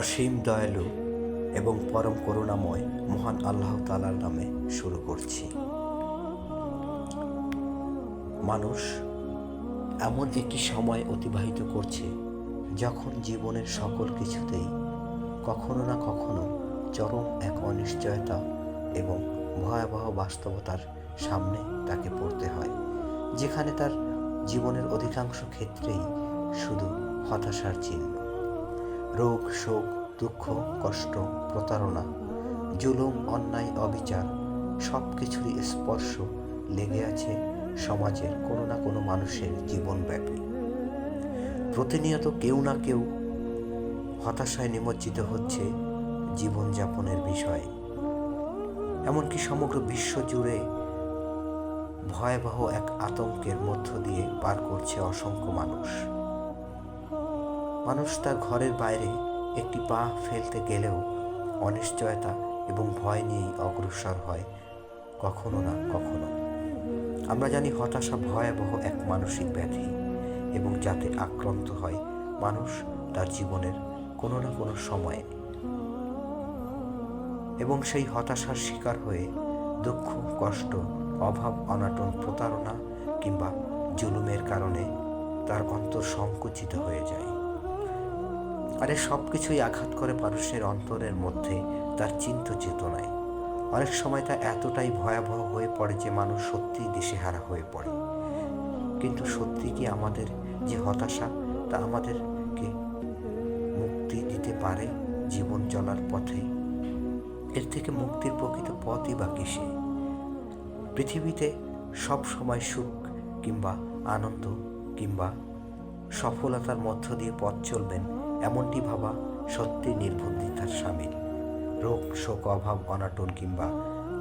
অসীম দয়ালু এবং পরম করুণাময় মহান আল্লাহ তালার নামে শুরু করছি। মানুষ এমন একটি সময় অতিবাহিত করছে যখন জীবনের সকল কিছুতেই কখনো না কখনো চরম এক অনিশ্চয়তা এবং ভয়াবহ বাস্তবতার সামনে তাকে পড়তে হয়, যেখানে তার জীবনের অধিকাংশ ক্ষেত্রেই শুধু হতাশার চিহ্ন। রোগ, শোক, দুঃখ, কষ্ট, প্রতারণা, জুলুম, অন্যায়, অবিচার সব কিছুরই স্পর্শ লেগে আছে সমাজের কোনো না কোনো মানুষের জীবনব্যাপী। প্রতিনিয়ত কেউ না কেউ হতাশায় নিমজ্জিত হচ্ছে জীবনযাপনের বিষয়ে। এমনকি সমগ্র বিশ্ব জুড়ে ভয়াবহ এক আতঙ্কের মধ্য দিয়ে পার করছে অসংখ্য মানুষ। মানুষ তার ঘরের বাইরে একটি পা ফেলতে গেলেও অনিশ্চয়তা এবং ভয় নিয়েই অগ্রসর হয়। কখনো না, কখনো। আমরা জানি হতাশা ভয়াবহ এক মানসিক ব্যাধি এবং যাতে আক্রান্ত হয় মানুষ তার জীবনের কোনো না কোনো সময়ে। এবং সেই হতাশার শিকার হয়ে দুঃখ, কষ্ট, অভাব, অনাটন, প্রতারণা কিংবা জুলুমের কারণে তার অন্তর সংকুচিত হয়ে যায়। আরে সব কিছুই আঘাত করে মানুষের অন্তরের মধ্যে তার চিন্ত চেতনায়। অনেক সময় তা এতটাই ভয়াবহ হয়ে পড়ে যে মানুষ সত্যিই দিশেহারা হয়ে পড়ে। কিন্তু সত্যি কি আমাদের যে হতাশা, তা আমাদেরকে মুক্তি দিতে পারে জীবন চলার পথে? এর থেকে মুক্তির প্রকৃত পথই বা কিসে? পৃথিবীতে সব সময় সুখ কিংবা আনন্দ কিংবা সফলতার মধ্য দিয়ে পথ চলবেন এমনটি ভাবা সত্যি নির্বন্ধিতার সামিল। রোগ, শোক, অভাব, অনাটন কিংবা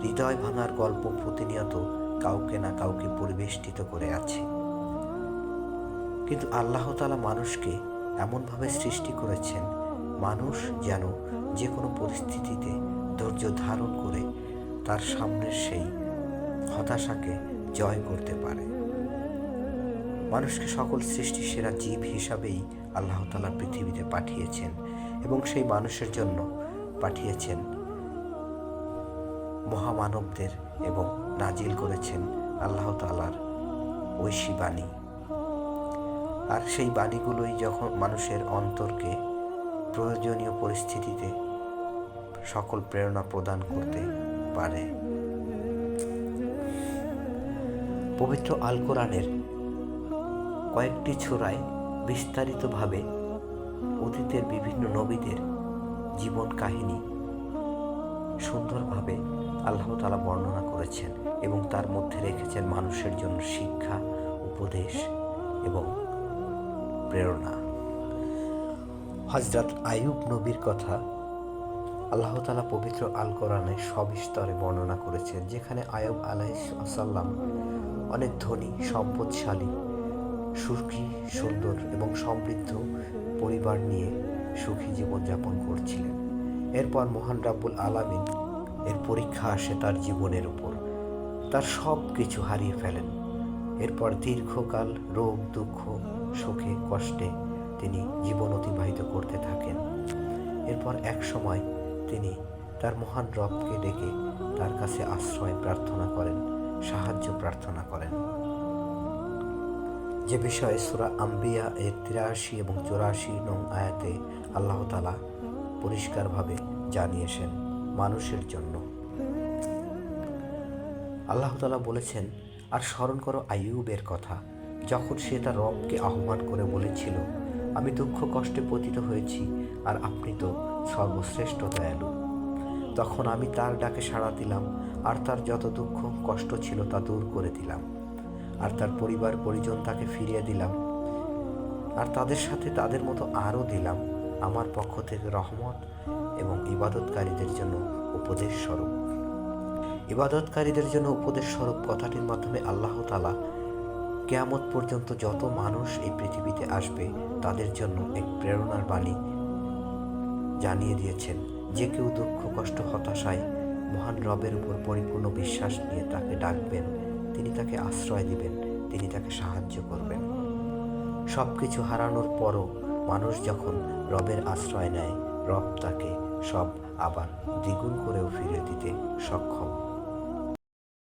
হৃদয় ভাঙার গল্প প্রতিনিয়ত কাউকে না কাউকে পরিবেষ্টিত করে আছে। কিন্তু আল্লাহ তালা মানুষকে এমনভাবে সৃষ্টি করেছেন, মানুষ যেন যে কোনো পরিস্থিতিতে ধৈর্য ধারণ করে তার সামনের সেই হতাশাকে জয় করতে পারে। মানুষকে সকল সৃষ্টি সেরা জীব হিসাবেই আল্লাহ তালা পৃথিবীতে পাঠিয়েছেন এবং সেই মানুষের জন্য পাঠিয়েছেন মহামানবদের এবং নাজিল করেছেন আল্লাহ তালার ঐশী বাণী। আর সেই বাণীগুলোই যখন মানুষের অন্তরকে প্রয়োজনীয় পরিস্থিতিতে সকল প্রেরণা প্রদান করতে পারে। পবিত্র আল কোরআনের কয়েকটি ছোড়ায় বিস্তারিতভাবে অতীতের বিভিন্ন নবীদের জীবন কাহিনী সুন্দরভাবে আল্লাহ তালা বর্ণনা করেছেন এবং তার মধ্যে রেখেছেন মানুষের জন্য শিক্ষা, উপদেশ এবং প্রেরণা। হজরত আয়ুব নবীর কথা আল্লাহ তালা পবিত্র আল কোরআনে সবিস্তরে বর্ণনা করেছেন, যেখানে আয়ুব আলাইসাল্লাম অনেক ধনী, সম্পদশালী সুখী, সুন্দর এবং সমৃদ্ধ পরিবার নিয়ে সুখী জীবনযাপন করছিলেন। এরপর মহান রাব্বুল আলামিন এর পরীক্ষা আসে তার জীবনের উপর। তার সব কিছু হারিয়ে ফেলেন। এরপর দীর্ঘকাল রোগ, দুঃখ, সুখে, কষ্টে তিনি জীবন অতিবাহিত করতে থাকেন। এরপর এক সময় তিনি তার মহান রবকে ডেকে তার কাছে আশ্রয় প্রার্থনা করেন, সাহায্য প্রার্থনা করেন। যে বিষয়ে সুরা আম্বিয়া এর তিরাশি এবং চৌরাশি নং আয়াতে আল্লাহ তালা পরিষ্কারভাবে জানিয়েছেন মানুষের জন্য। আল্লাহ তালা বলেছেন, আর স্মরণ করো আইয়ুবের কথা। যখন সে তার রবকে আহ্বান করে বলেছিল, আমি দুঃখ কষ্টে পতিত হয়েছি আর আপনি তো সর্বশ্রেষ্ঠ দয়ালু। তখন আমি তার ডাকে সাড়া দিলাম আর তার যত দুঃখ কষ্ট ছিল তা দূর করে দিলাম। আর তার পরিবার পরিজন তাকে ফিরিয়ে দিলাম। আর তাদের সাথে তাদের মতো আরও দিলাম আমার পক্ষ থেকে রহমত এবং ইবাদতকারীদের জন্য উপদেশ স্বরূপ। ইবাদতকারীদের জন্য উপদেশ স্বরূপ কথাটির মাধ্যমে আল্লাহ তালা কেয়ামত পর্যন্ত যত মানুষ এই পৃথিবীতে আসবে তাদের জন্য এক প্রেরণার বাণী জানিয়ে দিয়েছেন। যে কেউ দুঃখ, কষ্ট, হতাশায় মহান রবের উপর পরিপূর্ণ বিশ্বাস নিয়ে তাকে ডাকবেন। তিনি তাকে আশ্রয় দিবেন, তিনি তাকে সাহায্য করবেন। সব কিছু হারানোর পরও মানুষ যখন রবের আশ্রয় নেয়, রব তাকে সব আবার দ্বিগুণ করেও ফিরে দিতে সক্ষম।